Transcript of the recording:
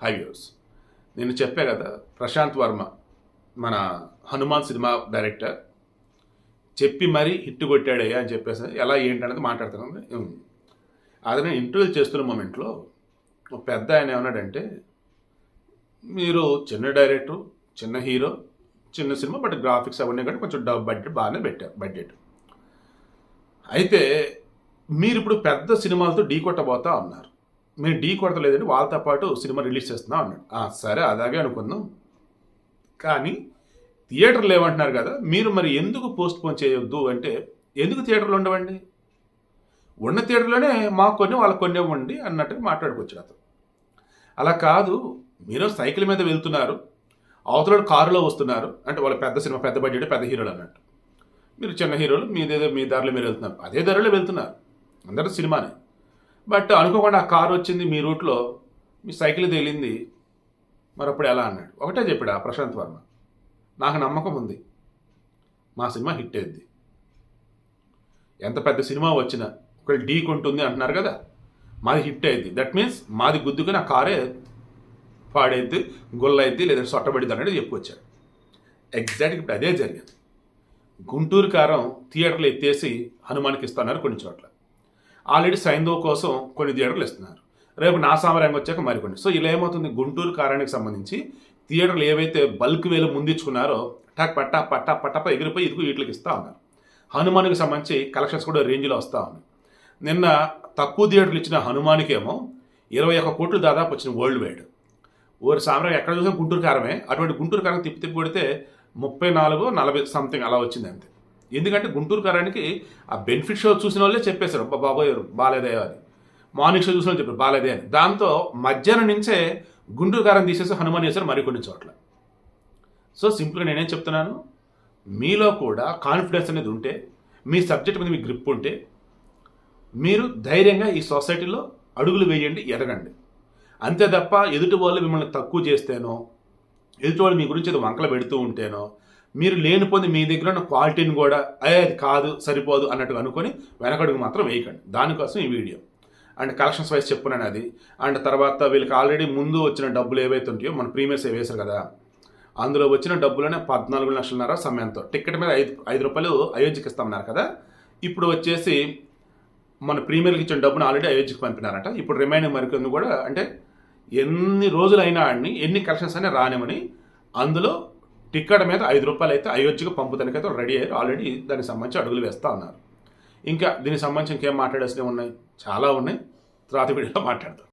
High viewers నేను చెప్పా కదా ప్రశాంత్ వర్మ మన హనుమాన్ సినిమా డైరెక్టర్ చెప్పి మరీ హిట్ కొట్టాడయ్యా అని చెప్పేసి ఎలా ఏంటనేది మాట్లాడుతున్నాను. అది నేను ఇంటర్వ్యూ చేస్తున్న మూమెంట్లో ఒక పెద్ద ఆయన ఏమన్నాడంటే మీరు చిన్న డైరెక్టర్ చిన్న హీరో చిన్న సినిమా బట్ గ్రాఫిక్స్ అవన్నీ కూడా కొంచెం డబ్ బడ్జెట్ బాగానే పెట్టారు బడ్జెట్ అయితే మీరు ఇప్పుడు పెద్ద సినిమాలతో ఢీ కొట్టబోతా ఉన్నారు మేము ఢీ కొడతలేదండి వాళ్ళతో పాటు సినిమా రిలీజ్ చేస్తున్నాం అన్నాడు. సరే అలాగే అనుకుందాం కానీ థియేటర్లు ఏమంటున్నారు కదా మీరు మరి ఎందుకు పోస్ట్ పోన్ చేయొద్దు అంటే ఎందుకు థియేటర్లు ఉండవండి? ఉన్న థియేటర్లోనే మాకు కొన్ని వాళ్ళకి కొన్ని ఇవ్వండి అన్నట్టు మాట్లాడుకొచ్చాడు అతను. అలా కాదు మీరు సైకిల్ మీద వెళ్తున్నారు అవతల కారులో వస్తున్నారు అంటే వాళ్ళ పెద్ద సినిమా పెద్ద బడ్జెట్ పెద్ద హీరోలు అన్నట్టు. మీరు చిన్న హీరోలు మీదేదో మీ దారిలో మీరు వెళ్తున్నారు. అదే దారిలో వెళ్తున్నారు. అందరూ సినిమానే. బట్ అనుకోకుండా ఆ కారు వచ్చింది మీ రూట్లో మీ సైకిల్ తేలింది మరి అప్పుడు ఎలా అన్నాడు. ఒకటే చెప్పాడు ఆ ప్రశాంత్ వర్మ. నాకు నమ్మకం ఉంది. మా సినిమా హిట్ అయింది. ఎంత పెద్ద సినిమా వచ్చినా ఒకళ్ళు ఢీ కొంటుంది అంటున్నారు కదా మాది హిట్ అయింది. దట్ మీన్స్ మాది గుద్దుకుని ఆ కారే పాడైద్ది గొల్లైద్ది లేదా సొట్టబడిద్ది అనేది చెప్పుకొచ్చాడు. ఎగ్జాక్ట్గా ఇప్పుడు అదే జరిగింది. గుంటూరు కారం థియేటర్లు ఎత్తేసి హనుమాన్కి ఇస్తున్నారు కొన్ని చోట్ల. ఆల్రెడీ సైందో కోసం కొన్ని థియేటర్లు ఇస్తున్నారు రేపు నా సామరంగం వచ్చాక మరికొన్ని. సో ఇలా ఏమవుతుంది? గుంటూరు కారానికి సంబంధించి థియేటర్లు ఏవైతే బల్క్ వేలు ముందించుకున్నారో టక్ పట్ట పట్ట పట్టప ఎగిరిపోయి ఇదిగో వీటికి ఇస్తూ ఉన్నారు. హనుమాన్కి సంబంధించి కలెక్షన్స్ కూడా రేంజ్లో వస్తూ ఉన్నాయి. నిన్న తక్కువ థియేటర్లు ఇచ్చిన హనుమాన్కేమో ఇరవై ఒక్క కోట్లు దాదాపు వచ్చిన వరల్డ్ వైడ్. ఓరి సామ్రాజ్యం ఎక్కడ చూసినా గుంటూరు కారమే. అటువంటి గుంటూరు కారం తిప్పి తిప్పి కొడితే ముప్పై నాలుగు నలభై సంథింగ్ అలా వచ్చింది అంతే. ఎందుకంటే గుంటూరు కారానికి ఆ బెనిఫిట్ షో చూసిన వాళ్ళే చెప్పేశారు "అబ్బా బాబోయ్ బాలేదే అని. మార్నింగ్ షో చూసిన వాళ్ళు చెప్పారు బాలేదే అని. దాంతో మధ్యాహ్నం నుంచే గుంటూరు కారం తీసేసి హనుమాన్ చేశారు మరికొన్ని చోట్ల. సో సింపుల్గా నేనేం చెప్తున్నాను? మీలో కూడా కాన్ఫిడెన్స్ అనేది ఉంటే మీ సబ్జెక్ట్ మీద మీ గ్రిప్ ఉంటే మీరు ధైర్యంగా ఈ సొసైటీలో అడుగులు వేయండి ఎదగండి. అంతే తప్ప ఎదుటి వాళ్ళు మిమ్మల్ని తక్కువ చేస్తేనో ఎదుటి వాళ్ళు మీ గురించి ఏదో వంకలు పెడుతూ ఉంటేనో మీరు లేనిపోయింది మీ దగ్గర ఉన్న క్వాలిటీని కూడా అయ్యే అది కాదు సరిపోదు అన్నట్టుగా అనుకొని వెనకడుగు మాత్రం వేయకండి. దానికోసం ఈ వీడియో. అండ్ కలెక్షన్స్ వైజ్ చెప్పున్నాను అది. అండ్ తర్వాత వీళ్ళకి ఆల్రెడీ ముందు వచ్చిన డబ్బులు ఏవైతే ఉంటాయో మన ప్రీమియర్స్ వేశారు కదా అందులో వచ్చిన డబ్బులోనే పద్నాలుగు లక్షలన్నర సమయంతో. టికెట్ మీద ఐదు ఐదు రూపాయలు అయోధ్యకి ఇస్తామన్నారు కదా ఇప్పుడు వచ్చేసి మన ప్రీమియర్కి ఇచ్చిన డబ్బును ఆల్రెడీ అయోధ్యకి పంపినారట. ఇప్పుడు రిమైనింగ్ మరికొంది కూడా అంటే ఎన్ని రోజులైనా ఆడిని ఎన్ని కలెక్షన్స్ అయినా రానివని అందులో టికెట్ మీద ఐదు రూపాయలు అయితే అయోధ్యకు పంపుతానికైతే రెడీ అయ్యారు. ఆల్రెడీ దానికి సంబంధించి అడుగులు వేస్తూ ఉన్నారు ఇంకా దీనికి సంబంధించి ఇంకేం మాట్లాడాల్సినవి ఉన్నాయి? చాలా ఉన్నాయి. తర్వాత వీడియోలో మాట్లాడతాం.